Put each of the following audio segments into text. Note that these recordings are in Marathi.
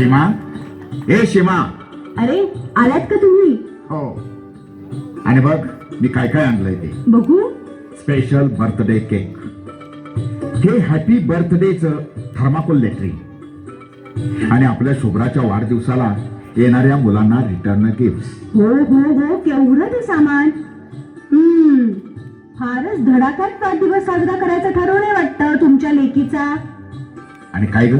सीमा? ए सीमा. अरे आलात का तुम्ही? हो. आणि बघ मी काय काय आणलंय ते. बघू. स्पेशल बर्थडे केक हे हॅपी बर्थडेच थर्माकोल लेटरिंग आणि आपल्या शुभ्राच्या वाढदिवसाला येणाऱ्या मुलांना रिटर्न गिफ्ट हो हो हो केवढं ते सामान. हम्म. फारच धडाक्यात वाढदिवस साजरा करायचं ठरवलंय वाटतं तुमच्या लेकीचा. आणि काय ग?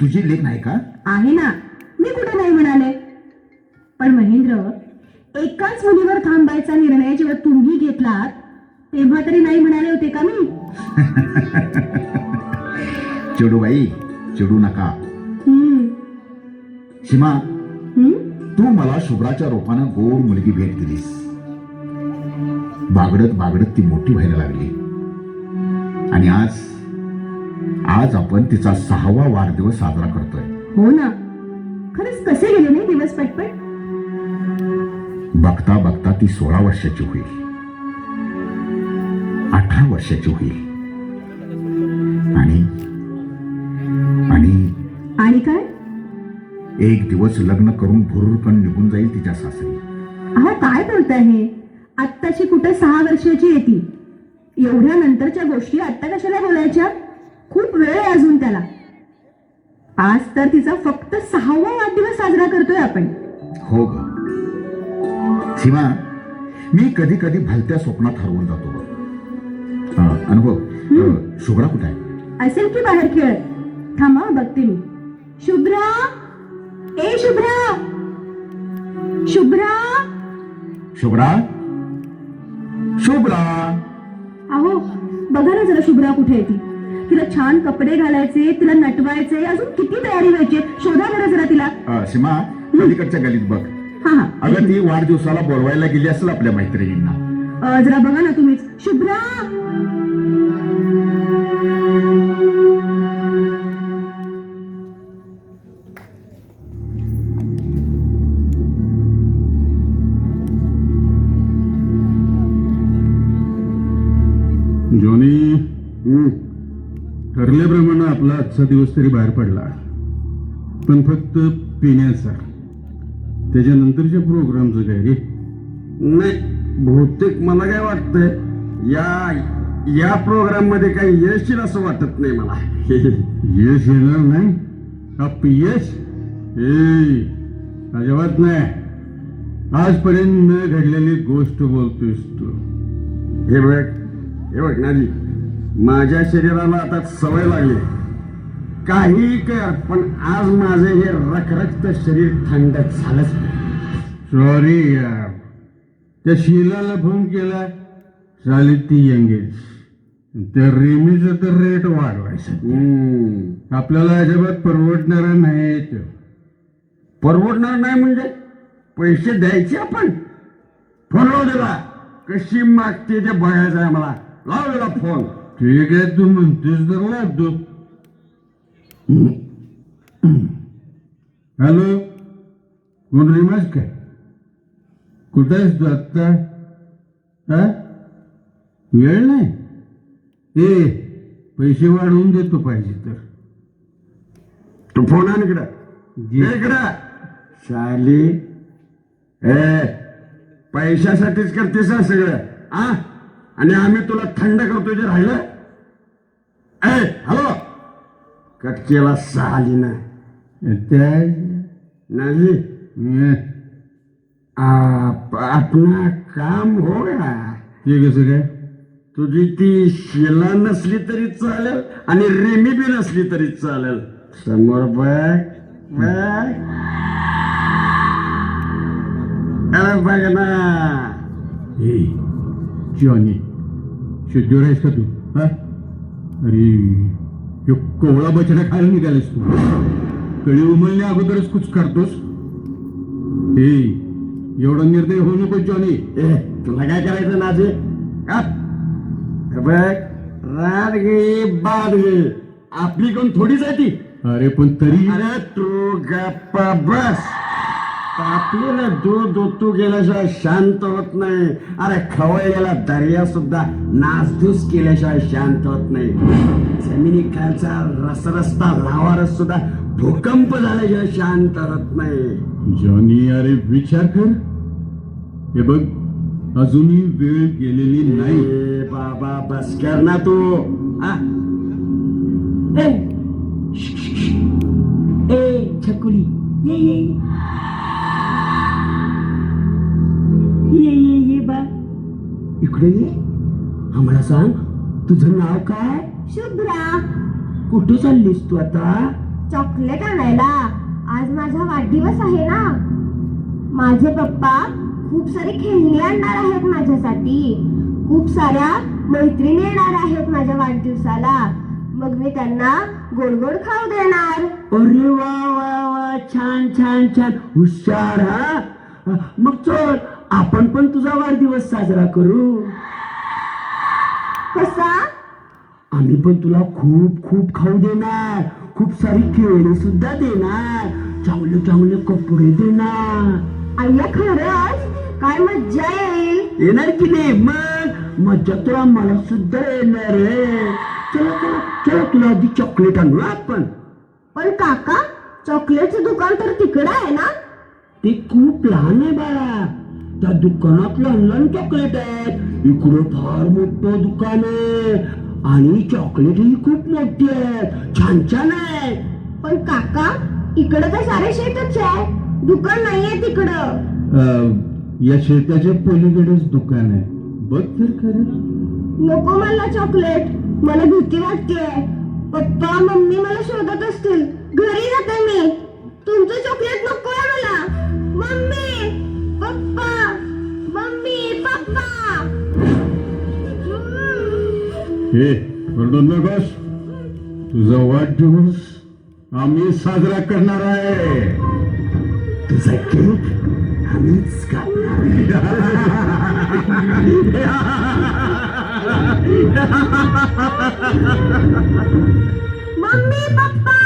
तुझी लेख नाही का? आहे ना. मी कुठे नाही म्हणाले. पण महेंद्र एकाच मुलीवर थांबायचा निर्णय जेव्हा तुम्ही घेतलात तेव्हा तरी नाही म्हणाले होते का मी? चिडू बाई चिडू नका. हम्म. सीमा हम्म? तू मला शुभ्राच्या रोपानं गोड मुलगी भेट दिलीस. बागडत बागडत ती मोठी व्हायला लागली. आणि आज आज आपण तिचा सहावा वाढदिवस साजरा करतोय. हो ना. खरंच कसे गेले नाही दिवस पटपट? बघता बघता ती सोळा वर्षाची होईल. अठरा वर्षाची होईल. आणि आणि आणि काय? एक दिवस लग्न करून भुरकन निघून जाईल तिच्या सासरी. अहो काय बोलताय हे? आत्ताची कुठे सहा वर्षाची येते एवढ्या नंतरच्या गोष्टी आत्ता कशाला बोलायच्या? खूप वेळ आहे अजून त्याला. आज तर तिचा फक्त सहावा वाढदिवस साजरा करतोय आपण. हो ग सीमा मी कधी कधी भलत्या स्वप्नात हरवून जातो बघ. अनुभव अं, शुभ्रा कुठे आहे? असेल की बाहेर खेळ? थांबा बघते मी. शुभ्रा! ए शुभ्रा! शुभ्रा! शुभ्रा? शुभ्रा! अहो बघा ना जरा शुभ्रा कुठे येते तिला छान कपडे घालायचे तिला नटवायचे अजून किती तयारी व्हायची शोधा बरं जरा तिला. अं, सीमा पलीकडच्या गलीत बघ. हा हा. अगं ती वाढदिवसाला बोलवायला गेली असेल आपल्या मैत्रिणींना. अ, जरा बघा ना तुम्हीच शुभ्रा! आजचा दिवस तरी बाहेर पडला पण फक्त पिण्याचा. त्याच्यानंतरच्या प्रोग्रामचं काय रे नाही बहुतेक मला काय वाटतंय या या प्रोग्राममध्ये काही यश येईल असं वाटत नाही मला. यश येणार नाही? अपयश ए अजिबात नाही. आजपर्यंत न घडलेली गोष्ट बोलतोयस तू. हे बघ हे बघ नाजी माझ्या शरीराला आता सवय लागली. काही कर पण आज माझं हे रखरखत शरीर थंड झालंच. सॉरी यार त्या शीलाला फोन केला. चालेल ती एंगेज त्या रेमीचा तर रेट वाढवायचा. आपल्याला अजिबात परवडणारा नाही तो. परवडणार नाही म्हणजे? पैसे द्यायचे आपण. फोन दिला. कशी मागते ते बघायचं आहे मला. लाव दिला फोन ठीक आहे तू म्हणतोस तर लावतो हॅलो कोण रेमाज काय कुठं आहेस तू आत्ता हा वेळ नाही ए पैसे वाढवून देतो पाहिजे तर तू फोन आण इकडं घे. इकडं शाली ए पैशासाठीच करतेस ना सगळं आ आणि आम्ही तुला थंड करतो जे राहिलं ए हॅलो कट केला साली ना त्या नाही हं, आप अपना काम हो गया ते कसं काय तुझी ती शिला नसली तरी चालेल आणि रेमी बी नसली तरी चालेल समोर बघ बघ अरे बघ ना ए जॉनी शुद्धीवर आहेस का तू हा अरे ह्यो कोवळा बछडा खायला निघालेस तू. कळी उमलण्या अगोदरच कुछ करतोस? ए एवढा निर्दय होऊ नको जॉनी. ए तुला काय करायचं नाजे? का हे बघ रात गे बाद गे आपली कोण थोडीच आहे ती. अरे पण तरी अरे तू गप्पा बस. तापलेला दूध ओतू गेल्याशिवाय शांत होत नाही. अरे खवळलेला दर्या सुद्धा नासधूस केल्याशिवाय शांत होत नाही. जमिनी खालचा रसरस्ता लावारस सुद्धा भूकंप झाल्याशिवाय शांत होत नाही. जॉनी अरे विचार कर. हे बघ अजूनही वेळ गेलेली नाही. बाबा बस कर ना तू. हा? ए, छकुली. ये. इकडे ये. आम्हाला सांग तुझं नाव काय? शुभ्रा. कुठे चाललीस तू आता? चॉकलेट आणायला. आज माझा वाढदिवस आहे ना. माझे पप्पा खूप सारी खेळणी आणणार आहेत माझ्यासाठी. खूप साऱ्या मैत्रिणी येणार आहेत माझ्या वाढदिवसाला. मग मी त्यांना गोड गोड खाऊ देणार. अरे वा वा वा. छान छान छान. हुशार हा? मग चल. आपण पण तुझा वाढदिवस साजरा करू. कसा? आम्ही पण तुला खूप खूप खाऊ देणार. खूप सारी खेळणी सुद्धा देणार. चांगले चांगले कपडे देणार. आईला खरंच काय मज्जा येईल. येणार की नाही? मग मज्जा तर आम्हाला सुद्धा येणार आहे. चला चला चला तुला आधी चॉकलेट आणू आपण. पण काका चॉकलेटचं दुकान तर तिकडं आहे ना? ते खूप लहान आहे बाळा. त्या दुकानात लहान लहान चॉकलेट आहेत इकडं फार मोठं दुकान आहे. आणि चॉकलेट ही खूप मोठी आहेत छान छान आहे. पण काका इकडं तर सारे शेतच आहे. दुकान नाहीये तिकडं. अं, या शेताच्या पलीकडेच दुकान आहे. बघ तर खरं. नको मला चॉकलेट. मला भीती वाटते पप्पा मम्मी मला शोधत असतील. घरी जाते मी. तुमचं चॉकलेट नको आहे मला. मम्मी! पप्पा मम्मी पप्पा हे रडू नकोस. तुझा वाढदिवस आम्ही साजरा करणार आहे. तुझा केक आम्हीच कापणार मम्मी पप्पा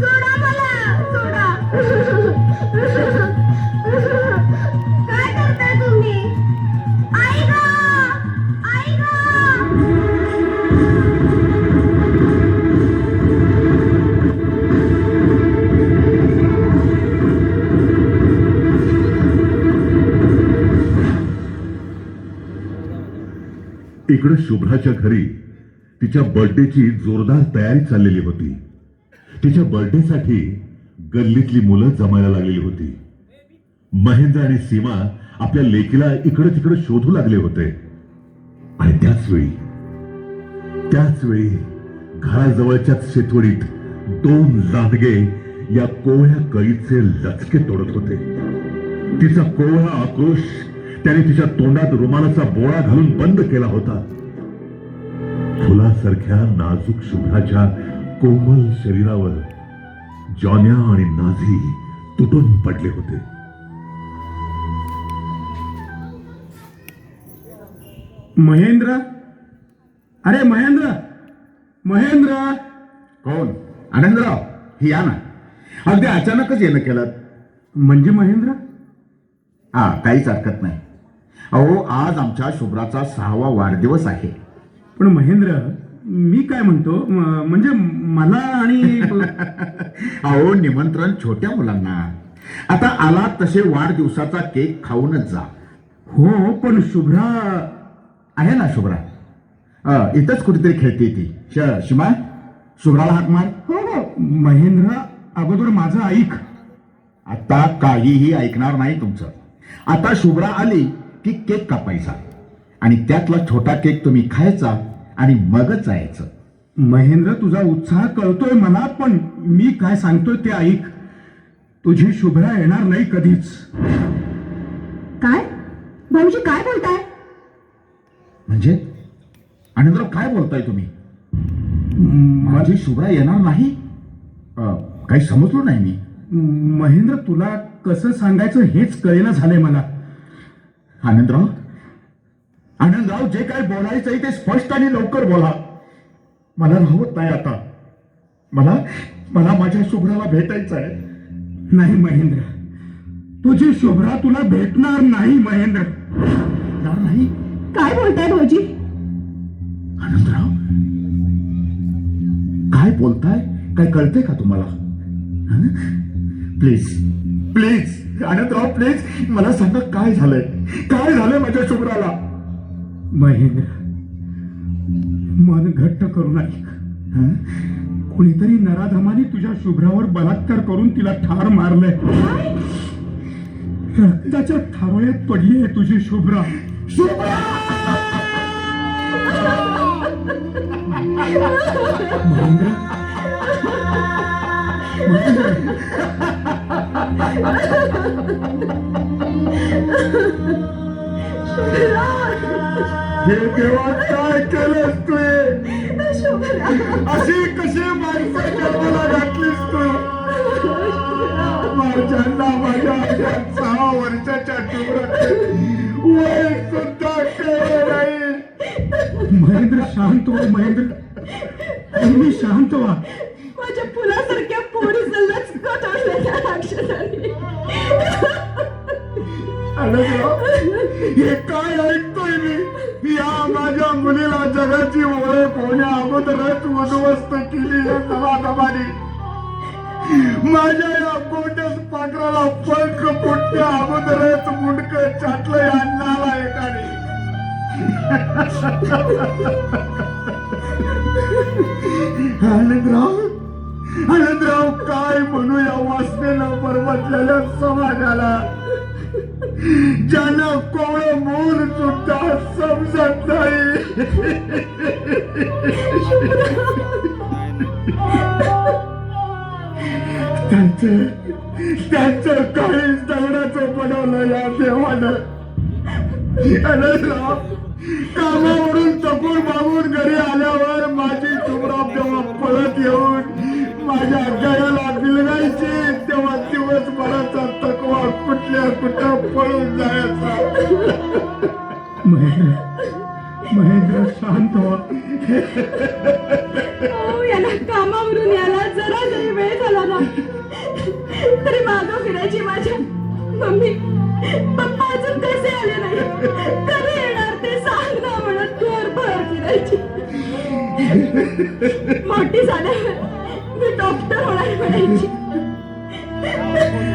सोडा मला सोडा. इकडं शुभ्राच्या घरी तिच्या बर्थडेची जोरदार तयारी चाललेली होती. तिच्या बर्थडेसाठी गल्लीतली मुलं जमायला लागलेली होती. महेंद्र आणि सीमा आपल्या लेकीला इकडे तिकडे शोधू लागले होते. आणि त्याच वेळी त्याच वेळी घराजवळच्याच शेतवडीत दोन लांडगे या कोवळ्या कळीचे लचके तोडत होते. तिचा कोवळा आक्रोश त्याने तिच्या तोंडात रुमालाचा बोळा घालून बंद केला होता. फुलासारख्या नाजूक शुभ्राच्या कोमल शरीरावर जॉन्या आणि नाझी तुटून पडले होते. महेंद्र? अरे महेंद्र! महेंद्र! कोण? आनंदराव ही या ना. अगदी अचानकच येणं केलं. म्हणजे महेंद्र? हा काहीच हरकत नाही. अहो आज आमच्या शुभ्राचा सहावा वाढदिवस आहे. पण महेंद्र मी काय म्हणतो? म- म्हणजे मला आणि अहो निमंत्रण छोट्या मुलांना. आता आला तसे वाढदिवसाचा केक खाऊनच जा. हो पण शुभ्रा आहे ना शुभ्रा? अ, इथंच कुठेतरी खेळते ती. श- शिमा शुभ्राला हाक मार. हो हो. महेंद्र अगोदर माझं ऐक. आता काहीही ऐकणार नाही तुमचं. आता शुभ्रा आली की केक कापायचा. आणि त्यातला छोटा केक तुम्ही खायचा आणि मगच जायचं. महेंद्र तुझा उत्साह कळतोय मला पण मी काय सांगतोय ते ऐक. तुझी शुभ्रा येणार नाही कधीच. काय? भाऊजी काय बोलताय? म्हणजे? आनंदराव काय बोलताय तुम्ही? माझी शुभ्रा येणार नाही? अ, काही समजलो नाही मी. महेंद्र तुला कसं सांगायचं हेच कळेना झालंय मला. आनंदराव? आनंदराव जे काय बोलायचंय ते स्पष्ट आणि लवकर बोला. मला राहत नाही आता. मला मला माझ्या शुभ्राला भेटायचं आहे. नाही महेंद्र. तुझी शुभ्रा तुला भेटणार नाही महेंद्र. नाही? काय बोलताय भाऊजी? आनंदराव? काय बोलताय? काय कळतंय का तुम्हाला? Please please Anandrao please. मला सांगा काय झालंय? काय झालंय माझ्या शुभ्राला महेंद्र मन घट्ट करून ऐक हं? कोणीतरी नराधमाने तुझ्या शुभ्रावर बलात्कार करून तिला ठार मारलंय. रक्ताच्या थारोळ्यात पडली आहे तुझी शुभ्रा महेंद्र. हे देवा काय केलंस तू अशी कशी माणसं जन्माला घातलीस तू माझ्यांना माझ्या सहा वर्षाच्या शुभ्राचे वय सुद्धा केलं नाही महेंद्र शांत हो महेंद्र. तुम्ही शांत व्हा माझ्या फुलासारख्या पोरीचं लचकत असलेल्या राक्षसाने आनंदराव हे काय ऐकतोय मी या माझ्या मुलीला जगाची ओळख होण्या अगोदरच उद्ध्वस्त केली या दबादबाने माझ्या या गोटस पाखराला पंख फुटण्या अगोदरच मुंडक चाटलं या नालायकाने आनंदराव आनंदराव काय म्हणू या वासनेनं बरबटलेल्या समाजाला? ज्यांना कोवळ मूल सुद्धा समजत नाही. त्यांचं त्यांचं काळीच दगडाचं बनवलं या देवानं. आनंदराव कामावरून कधी येणार ते सांग ना म्हणत घर भर फिरायची मोठी झाल्यावर मी डॉक्टर होणार म्हणायची.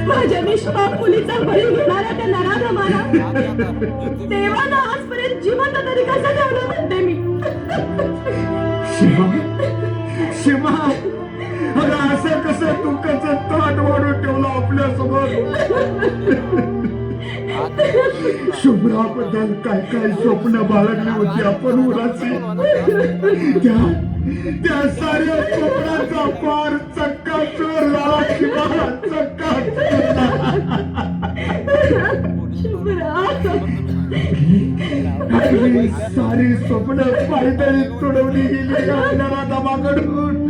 माझ्या निष्पाप मुलीचा बळी घेणारा त्या नराधमाला देवानं आजपर्यंत जिवंत तरी कसं ठेवलं म्हणते मी? शिवा शिवा अगं असं कसं तू कसं ताट वाढून ठेवलं आपल्यासमोर शुभ्राबद्दल काय काय स्वप्न बाळगली होती आपण उराची. त्या त्या साऱ्या स्वप्नाचा पार चक्का चोर झाला शिवा चक्का आपली सारी स्वप्न पायदळी तुडवली गेली आपल्याला दमाकडून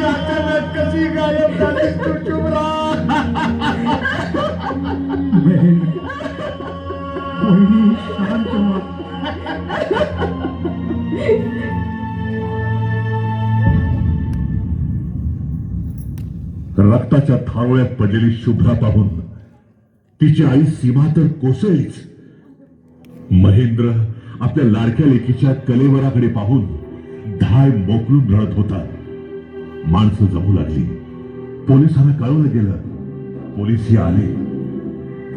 अचानक कशी गायब झालीस तू शुभ्रा रक्ताच्या थारोळ्यात पडलेली शुभ्रा पाहून तिची आई सीमा तर कोसळीच महेंद्र आपल्या लाडक्या लेकीच्या कलेवराकडे पाहून धाय मोकलून रडत होता. माणसं जमू लागली. पोलिसांना कळवलं गेलं. पोलीसही आले.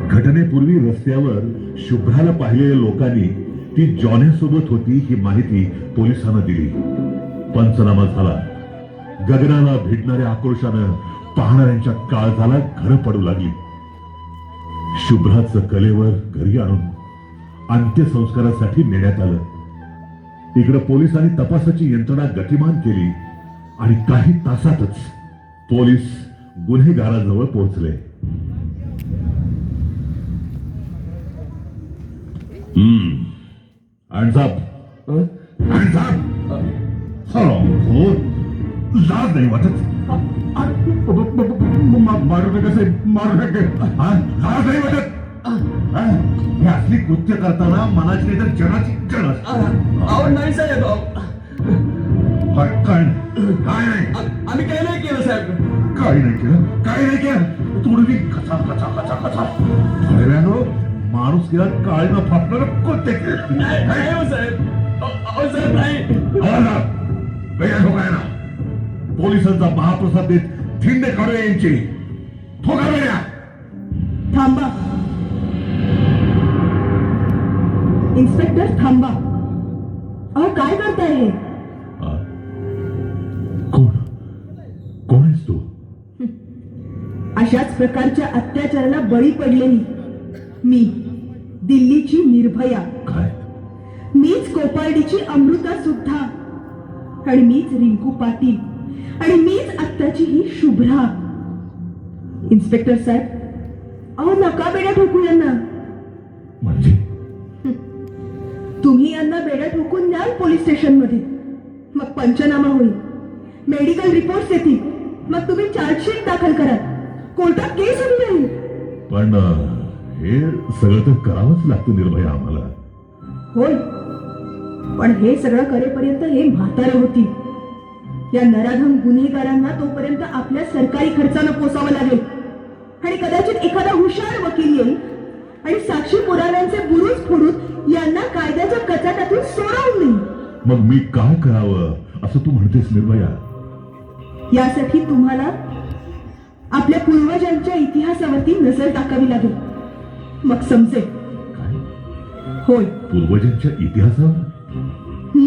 घटनेपूर्वी रस्त्यावर शुभ्राला पाहिलेल्या लोकांनी ती जॉन्यासोबत होती ही माहिती पोलिसांना दिली. पंचनामा झाला. गगनाला भिडणाऱ्या आक्रोशानं पाहणाऱ्यांच्या काळजाला घर पडू लागली. शुभ्राचं कलेवर घरी आणून अंत्यसंस्कारासाठी नेण्यात आलं इकडे पोलिसांनी तपासाची यंत्रणा गतिमान केली आणि काही तासातच पोलीस गुन्हेगाराजवळ पोहोचले. लाज नाही वाटत मारू नका साहेब मारू नका हा? लाज नाही वाटत हा? असली कृत्य करताना मनाची नाही तर जनाची जण. अहो नाही साहेब काय काय नाही? काय नाही? आ- आम्ही काही नाही केलं साहेब. काय नाही केलं? काय नाही केलं? तोडवी कचा कचा कचा कचा खऱ्यानो माणूस गेला काळीनं फाटणार कोणते केलं. नाही नाही हो साहेब. अहो साहेब नाही. ना पोलिसांचा महाप्रसाद देत थिंडे काढू यांची. ठोका वेड्या थांबा. इन्स्पेक्टर थांबा. अहो काय करताय हे? कोण? कोण आहेस तू? अशाच प्रकारच्या अत्याचाराला बळी पडलेली मी दिल्लीची निर्भया. काय? मीच कोपार्डीची अमृता सुद्धा. आणि मीच रिंकू पाटील. आणि मीच आत्ताची ही शुभ्रा. इन्स्पेक्टर साहेब अहो नका बेड्या ठोकू यांना. तुम्ही यांना बेड्या ठोकून न्याल पोलीस स्टेशनमध्ये मग पंचनामा होईल. मेडिकल रिपोर्ट येतील. मग तुम्ही चार्जशीट दाखल करा कोर्टात केस उभी राहील पण हे सगळं तर करावंच लागतं निर्भया आम्हाला. होय. पण हे सगळं करेपर्यंत हे म्हातारे होती या नराधम गुन्हेगारांना तोपर्यंत आपल्या सरकारी खर्चानं पोसावं लागेल. आणि कदाचित एखादा हुशार वकील येईल आणि साक्षी पुराव्यांचे बुरुज फोडून यांना कायद्याच्या कचाट्यातून सोडवून देईल मग मी काय करावं? असं तू म्हणतेस निर्भया. यासाठी तुम्हाला आपल्या पूर्वजांच्या इतिहासावरती नजर टाकावी लागेल. मग समजेल काय? होय. पूर्वजांच्या इतिहासावर.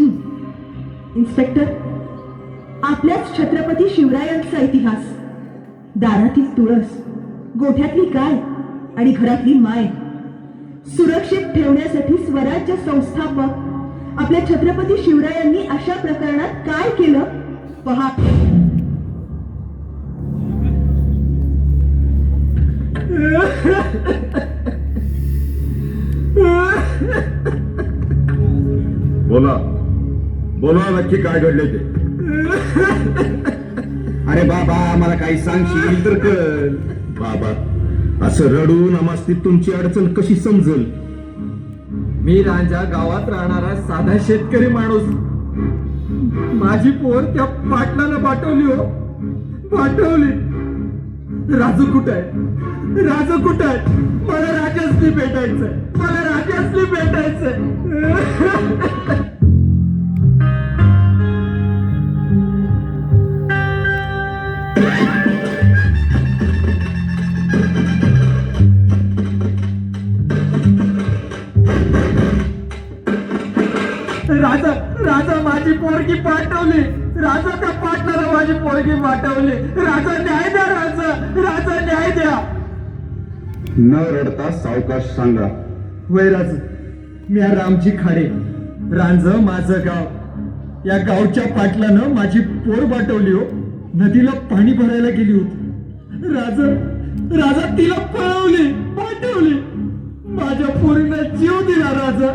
इन्स्पेक्टर आपल्याच छत्रपती शिवरायांचा इतिहास. दारातील तुळस गोठ्यातली गाय आणि घरातली माय. सुरक्षित ठेवण्यासाठी स्वराज्य संस्थापक. आपल्या छत्रपती शिवरायांनी अशा प्रकरणात काय केलं? पहा. बोला. बोला नक्की काय घडले ते. अरे बाबा मला काही सांगशील तर बाबा. असं रडून आम्हाला तुमची अडचण कशी समजल? मी रांजा गावात राहणारा साधा शेतकरी माणूस. माझी पोर त्या पाटलाला पाठवली हो. पाठवली. राजू कुठं आहे? राजू कुठं आहे? मला राजासनी भेटायचंय. मला राजासनी भेटायचंय. पाठवली राजा त्या पाटलाला माझी पोरगी पाठवली राजा न्याय द्या राजा. राजा न्याय द्या. न रडता सावकाश सांगा. वैराज मी आहे रामजी खाडे रांज माझं गाव. या गावच्या पाटलानं माझी पोर पाठवली हो. नदीला पाणी भरायला गेली होती. राजा राजा तिला पळवली पाठवली. माझ्या पोरीनं जीव दिला राजा.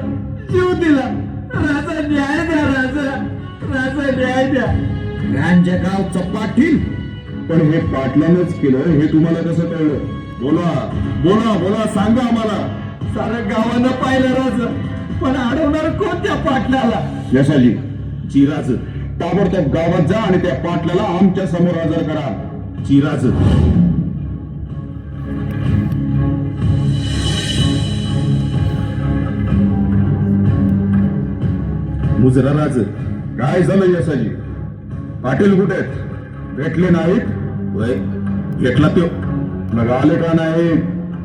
जीव दिला. राजा न्याय द्या राजा. राजा न्याय द्या. रांजा गावचं पाटील पण हे पाटलानच केलं हे तुम्हाला कसं कळलं? बोला बोला बोला सांगा आम्हाला. सारं गावानं पाहिलं राजा पण अडवणार कोणत्या पाटलाला? यशाजी चिराज ताबडतोब गावात जा आणि त्या पाटलाला आमच्यासमोर हजर करा. चिराज. मुजरा राज काय झालं यशाजी पाटील कुठे आहेत भेटले नाहीत? भेटला त्यो मग आले का नाही?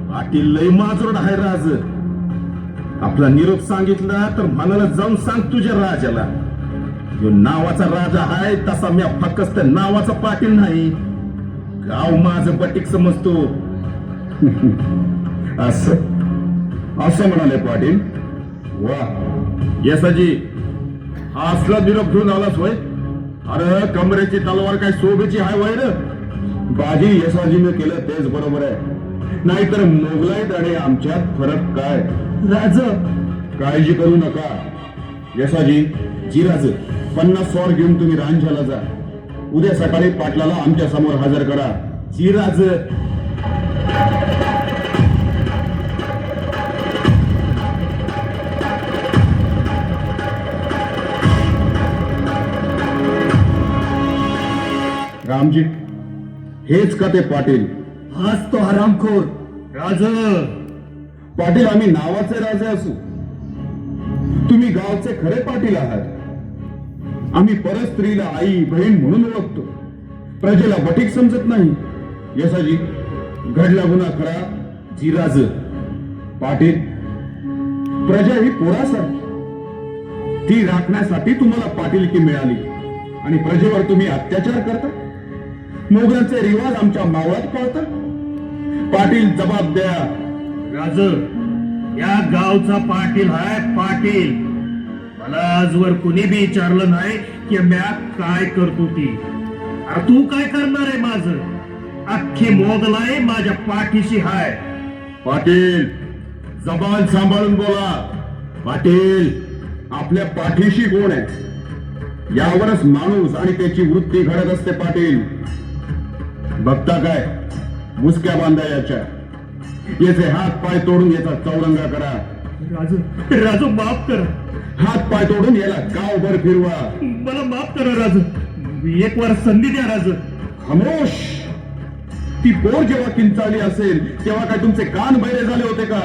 पाटील लय माजरड आहे राज. आपला निरोप सांगितला तर मनाला जाऊन सांग तुझ्या राजाला. जो नावाचा राजा आहे तसा मी फक्त नावाचा पाटील नाही. गाव माझं बटीक समजतो. असं. असं म्हणाले पाटील. वा. येसाजी असला निरोप घेऊन आलास वय अरे कमरेची तलवार काय शोभेची आहे वय रे? बाजी यशाजीने केलं तेच बरोबर आहे. नाहीतर मोगलाईत आणि आमच्यात फरक काय? राज. काळजी करू नका. यशाजी जिराज पन्नास स्वार घेऊन तुम्ही रांझ्याला जा. उद्या सकाळी पाटलाला आमच्यासमोर हजर करा. जिराज. रामजी हेच का ते पाटील? हाच तो हरामखोर राज! पाटील आम्ही नावाचे राजे असू. तुम्ही गावचे खरे पाटील आहात. आम्ही परस्त्रीला आई बहीण म्हणून ओळखतो. प्रजेला बटीक समजत नाही. यसाजी घडला गुन्हा खरा जिराज पाटील प्रजा ही पोरासारखी. ती राखण्यासाठी तुम्हाला पाटीलकी मिळाली. आणि प्रजेवर तुम्ही अत्याचार करता? मोगलांचे रिवाज आमच्या मावळात पाळता पाटील जबाब द्या राज या गावचा पाटील हाय पाटील. मला आजवर कुणी बी विचारलं नाही की म्या काय करतो ती. तू काय करणार आहे माझ? अख्खी मोगलाई माझ्या पाठीशी हाय. पाटील जबान सांभाळून बोला. पाटील आपल्या पाठीशी कोण आहे? यावरच माणूस आणि त्याची वृत्ती घडत असते पाटील. बघता काय? मुसक्या बांधा याच्या. याचे हात पाय तोडून याचा चौरंगा करा. राजू राजू माफ कर. हात पाय तोडून याला गावभर फिरवा. मला माफ करा राजू. एक वर संधी द्या राजू. खामोश. ती पोर जेव्हा किंचाळली असेल तेव्हा काय तुमचे कान बैरे झाले होते का?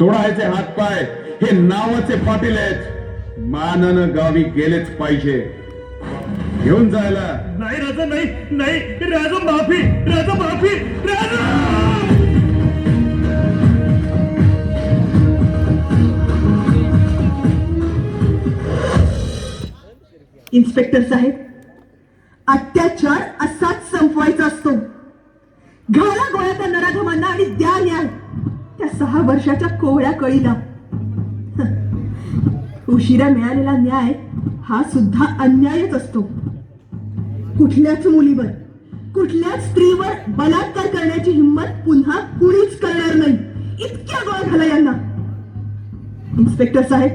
तोडायचे हात पाय हे नावाचे पाटील आहेत. मानानं गावी गेलेच पाहिजे. घेऊन जायला. नाही राजा नाही नाही. राजू माफी राजू माफी राजू! इन्स्पेक्टर साहेब अत्याचार असाच संपवायचा असतो. घाला गोळ्या त्या नराधमांना आणि द्या न्याय. त्या सहा वर्षाच्या कोवळ्या कळीला. उशिरा मिळालेला न्याय हा सुद्धा अन्यायच असतो. कुठल्याच मुलीवर कुठल्याच स्त्रीवर बलात्कार करण्याची हिंमत पुन्हा कुणीच करणार नाही. इतक्या गोळ्या झाला यांना. इन्स्पेक्टर साहेब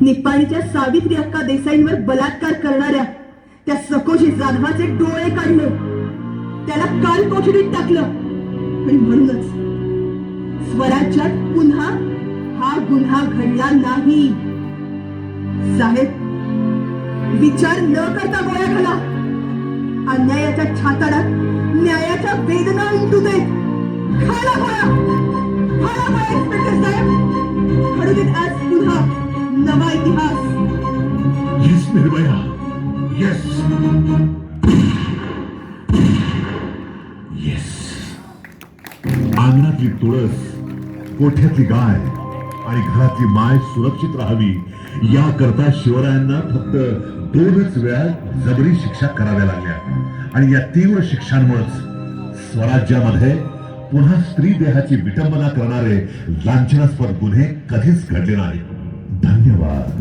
निपाणीच्या सावित्री अक्का देसाईंवर बलात्कार करणाऱ्या त्या सकोशी जाधवाचे डोळे काढले. त्याला काल कोठडीत टाकलं. आणि म्हणूनच स्वराज्यात पुन्हा हा गुन्हा घडला नाही. साहेब विचार न करता गोळ्या खाला. अन्यायाच्या छाताडात न्यायाच्या वेदना उमटू दे खाला गोळ्या. खाला गोळ्या इन्स्पेक्टर साहेब. घडू देत आज पुन्हा नवा इतिहास. येस निर्भया. येस येस अंगणातली तुळस कोठ्यातली गाय आणि घरातली माय सुरक्षित राहावी याकरता शिवरायांना फक्त दोनच वेळा जबरी शिक्षा कराव्या लागल्या. आणि या तीव्र शिक्षांमुळेच स्वराज्यामध्ये पुन्हा स्त्री देहाची विटंबना करणारे लांछनास्पद गुन्हे कधीच घडले नाही धन्यवाद.